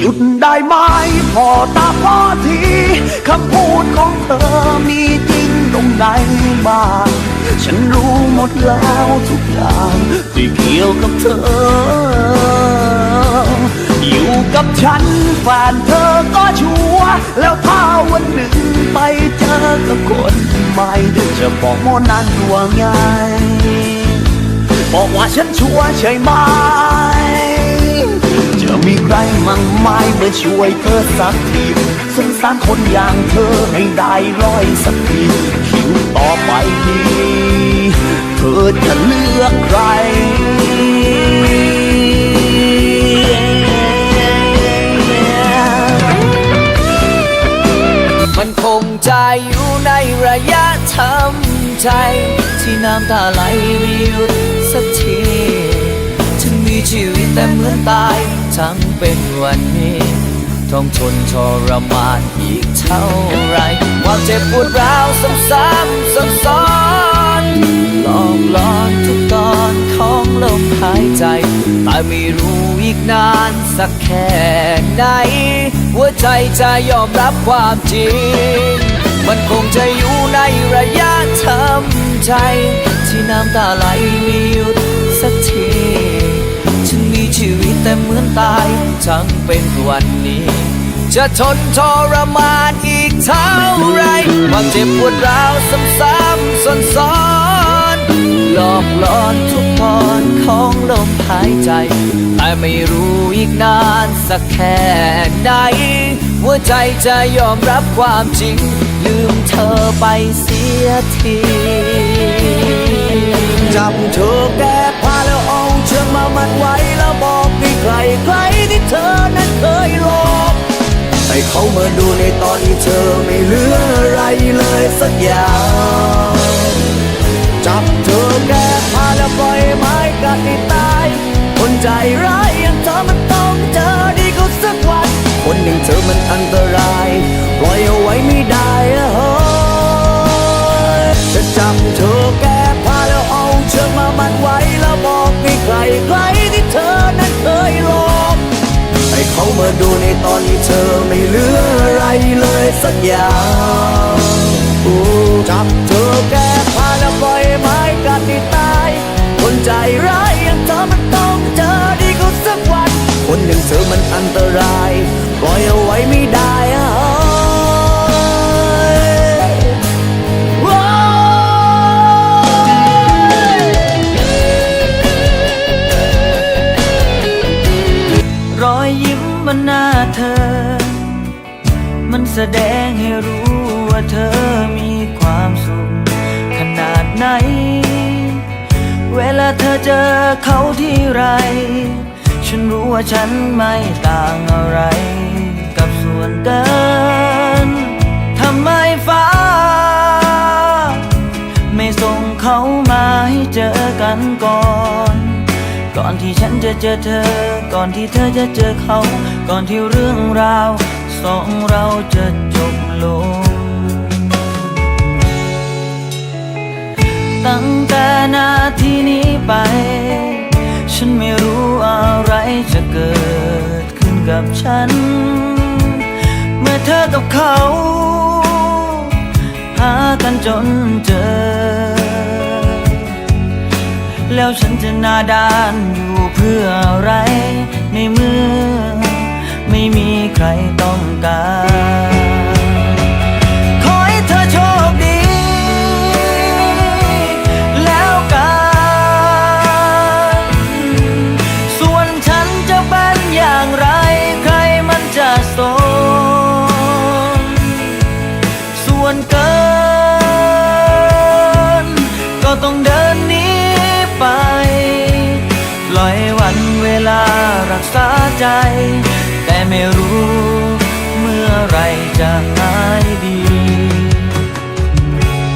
หยุดได้ไหมพอตาพอทีคำพูดของเธอมีจริงตรงไหนบ้างฉันรู้หมดแล้วทุกอย่างที่เกี่ยวกับเธอ อยู่กับฉันแฟนเธอก็ชัวแล้วถ้าวันหนึ่งไปเจอกับคนใหม่จะบอกโมนั้นว่าไงบอกว่าฉันชัวใช่ไหม มีใครมั่งไม่มาช่วยเธอสักทีสงสารคนอย่างเธอให้ได้ร้อยสักทีคิวต่อไปนี้เธอจะเลือกใครมันคงจะอยู่ในระยะทำใจ ที่น้ำตาไหลไม่หยุดสักที ถึงมีชีวิตแต่เหมือนตาย ทั้งเป็นวันนี้ต้องทนทรมานอีกเท่าไร ความเจ็บปวดร้าวซ้ำซ้ำซ้ำซ้อนหลอกหลอนทุกตอนของลมหายใจ แต่ไม่รู้อีกนานสักแค่ไหน หัวใจจะยอมรับความจริง มันคงจะอยู่ในระยะทำใจ ที่น้ำตาไหลไม่ แต่เหมือนตายทั้งเป็นวันนี้ จะทนทรมานอีกเท่าไรความเจ็บปวดร้าวซ้ำๆซ้อนๆหลอกหลอนทุกตอนของลมหายใจ แต่ไม่รู้อีกนานสักแค่ไหนหัวใจจะยอมรับความจริง ลืมเธอไปเสียทีจับเธอแก้ผ้าแล้วเอาเชือกมามัดไว้แล้วบอก ใครใครที่เธอนั้นเคยหลอกให้เขามาดูในตอนที่เธอไม่เหลืออะไรเลยสักอย่าง จับเธอแก้ผ้าแล้วปล่อยไม้กัดให้ตาย คนใจร้ายอย่างเธอมันต้องเจอดีก็สักวัน คนอย่างเธอมันอันตราย ปล่อยเอาไว้ไม่ได้อะเฮ้ยจะจับเธอแก้ผ้าแล้วเอาเชือกมามัดไว้แล้วบอกให้ใครใคร เขามาดูในตอนที่เธอไม่เหลืออะไรเลยสักอย่างจับ มันแสดงให้รู้ว่าเธอมีความสุข ขนาดไหน เวลาเธอเจอเขาที่ไร ฉันรู้ว่าฉันไม่ต่างอะไร กับส่วนเกินทำไมฟ้า ไม่ส่งเขามาให้เจอกันก่อนก่อนที่ฉันจะเจอเธอ ก่อนที่เธอจะเจอเขา ก่อนที่เรื่องราว สองเราจะจบลง ตั้งแต่นาทีนี้ไป ฉันไม่รู้อะไรจะเกิดขึ้นกับฉัน เมื่อเธอกับเขา หากันจนเจอ แล้วฉันจะนาดานอยู่เพื่ออะไรในเมื่อ ไม่มีใครต้องการขอให้เธอโชคดี แล้วกัน ส่วนฉันจะเป็นอย่างไร ใครมันจะสนส่วนเกิน ก็ต้องเดินหนีไป ปล่อยวันเวลารักษาใจ ไม่รู้ เมื่อไรจะหายดี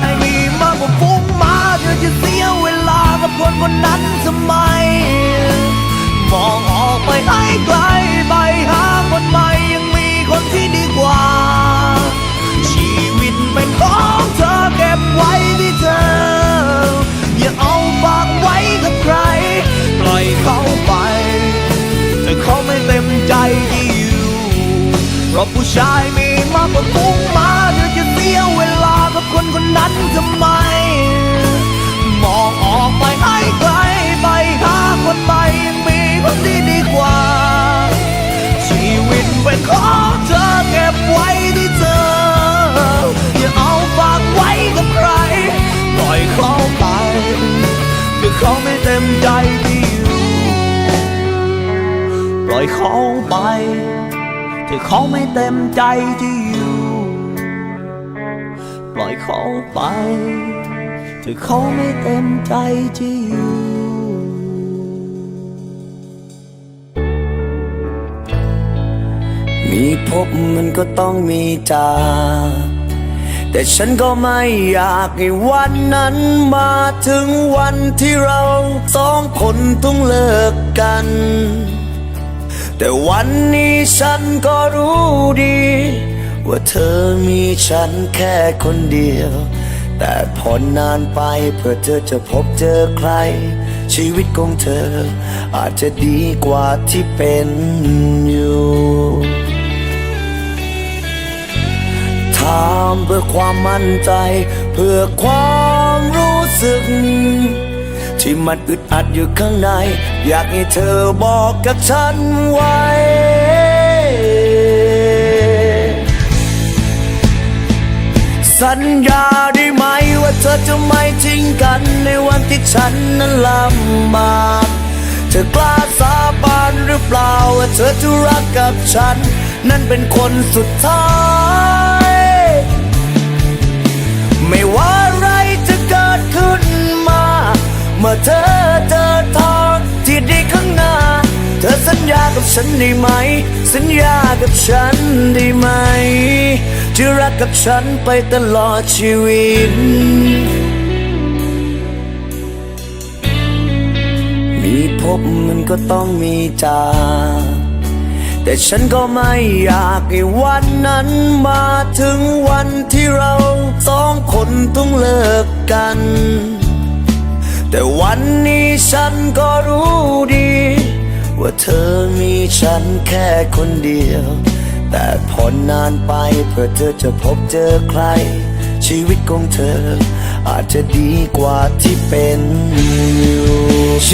ไอ้นี่มากกว่าฟุ้งมาเธอจะเสียเวลากับคนคนนั้นทำไม มองออกไปให้ไกลไปหาคนใหม่ เพราะผู้ชายมีมากกว่าฟุ้งมาเธอจะเสียเวลากับคนคนนั้นทำไม มองออกไปให้ไกลไปหาคนใหม่ยังมีคนที่ดีกว่า ชีวิตเป็นของเธอเก็บไว้ที่เธอ อย่าเอาฝากไว้กับใคร ปล่อยเขาไปคือเขาไม่เต็มใจที่อยู่ ปล่อยเขาไป ที่เขาไม่เต็มใจที่อยู่ ปล่อยเขาไปที่เขาไม่เต็มใจที่อยู่มีพบมันก็ต้องมีจากแต่ฉันก็ไม่อยากให้วันนั้นมาถึงวันที่เราสองคนต้องเลิกกัน แต่วันนี้ฉันก็รู้ดี ว่าเธอมีฉันแค่คนเดียว แต่พอนานไปเพื่อเธอจะพบเจอใคร ชีวิตของเธอ อาจจะดีกว่าที่เป็นอยู่ถามเพื่อความมั่นใจ เพื่อความรู้สึก ที่มันอึดอัดอยู่ข้างใน อยากให้เธอบอกกับฉันไว้ สัญญาได้ไหมว่าเธอจะไม่ทิ้งกันในวันที่ฉันนั้นลำบากเธอกล้าสาบานหรือเปล่าว่าเธอจะรักกับฉัน นั่นเป็นคนสุดท้าย ไม่ว่า เมื่อเธอเจอทางที่ดีข้างหน้า เธอสัญญากับฉันได้ไหม สัญญากับฉันได้ไหมจะรักกับฉันไปตลอดชีวิต มีพบมันก็ต้องมีจากแต่ฉันก็ไม่อยากให้วันนั้นมาถึงวันที่เราสองคนต้องเลิกกัน แต่วันนี้ฉันก็รู้ดี ว่าเธอมีฉันแค่คนเดียว แต่พอนานไปเพื่อเธอจะพบเจอใคร ชีวิตของเธอ อาจจะดีกว่าที่เป็นอยู่เช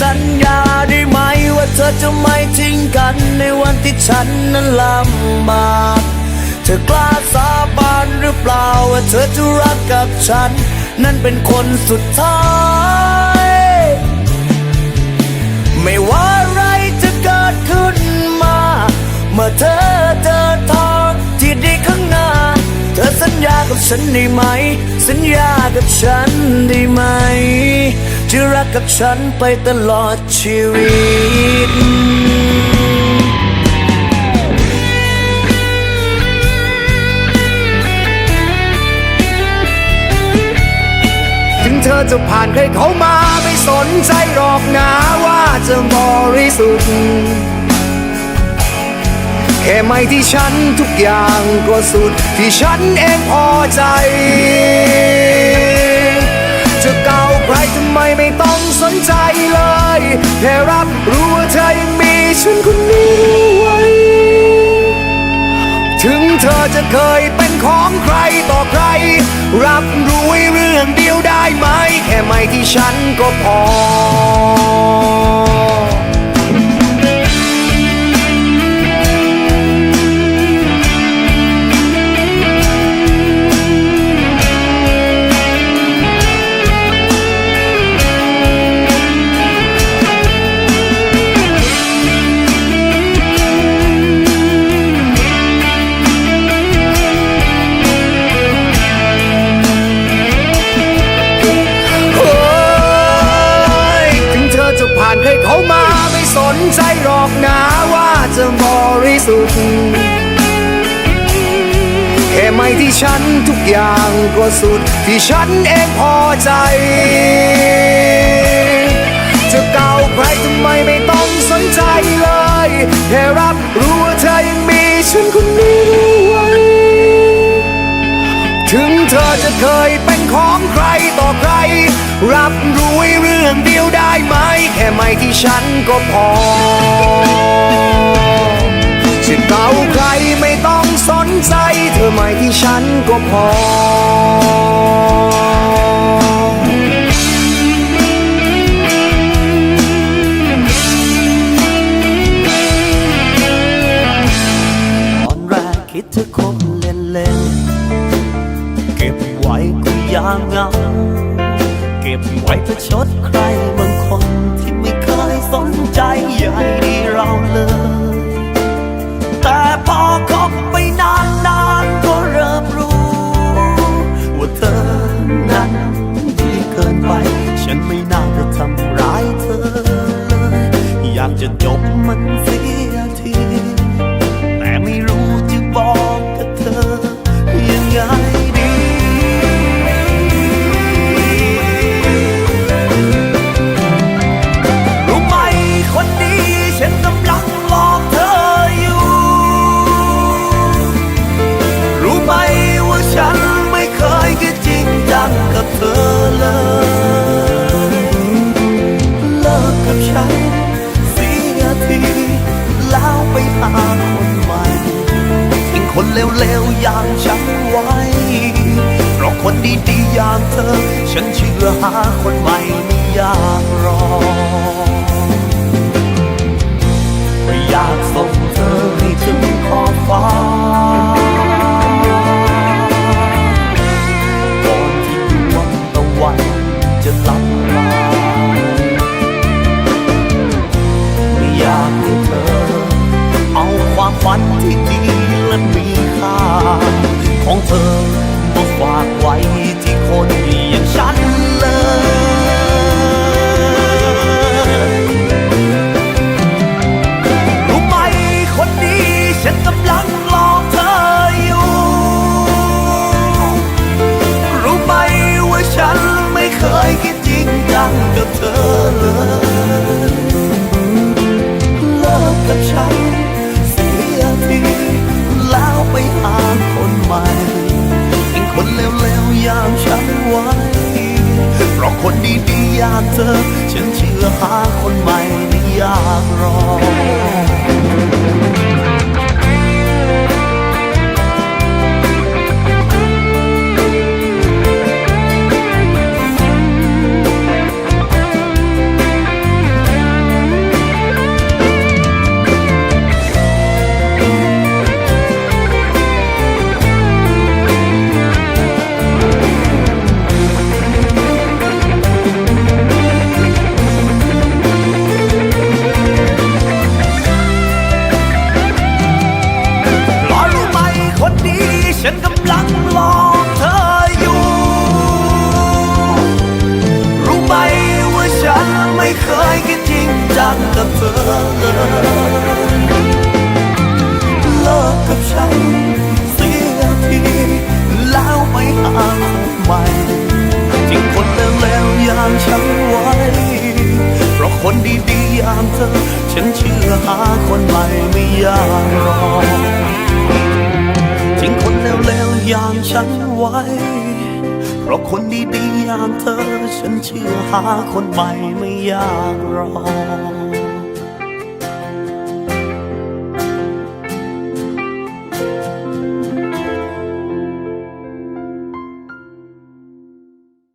สัญญาได้ไหมว่าเธอจะไม่ทิ้งกันในวันที่ฉันนั้นลำบากเธอกล้าสาบานหรือเปล่าว่าเธอจะรักกับฉัน นั่นเป็นคนสุดท้าย ไม่ว่าอะไรจะเกิดขึ้นมา เมื่อเธอเจอทางที่ดีข้างหน้า เธอสัญญากับฉันได้ไหม สัญญากับฉันได้ไหมจะรักกับฉันไปตลอดชีวิต จะผ่านใครเขามาไม่สนใจหรอกนะว่าจะบริสุทธิ์แค่ไม่ที่ฉันทุกอย่างก็สุดที่ฉันเองพอใจ จะเก่าใครทำไมไม่ต้องสนใจเลย แค่รับรู้ว่าเธอยังมีฉันคนนี้ ถึงเธอจะเคยเป็นของใครต่อใคร รับรู้เรื่องเดียวได้ไหม แค่ไม่ที่ฉันก็พอ ที่ฉันทุกอย่างก็สุดที่ฉันเองพอใจจะเก่าใครทำไมไม่ต้องสนใจเลยแค่รับรู้ว่าเธอยังมีฉันคนนี้ไว้ถึงเธอจะเคยเป็นของใครต่อใคร รับรู้เรื่องเดียวได้ไหม แค่ไม่ที่ฉันก็พอจะเก่า ใครอใหม่ที่ฉันก็พอ ตอนแรกคิดจะคบเล่นเล่นๆเก็บไว้ก็ยามเงา เก็บไว้ประชดใครบางคนที่ไม่เคยสนใจใยดี จะจบมันเสี เลวๆอย่างฉันไว้ เพราะคนดีๆอย่างเธอ ฉันเชื่อหาคนใหม่ไม่ยากรอไม่อยากส่งเธอให้ถึงขอบฟ้าังกับเธอเลยเลิกกับฉันเสียทีแล้วไปหาคนใหม่ทิ้งคนเลวๆอย่างฉันไว้เพราะคนดีๆอย่างเธอ ฉันเชื่อหาคนใหม่ไม่ยากหรอก เชื่อหาคนใหม่ไม่ยากหรอก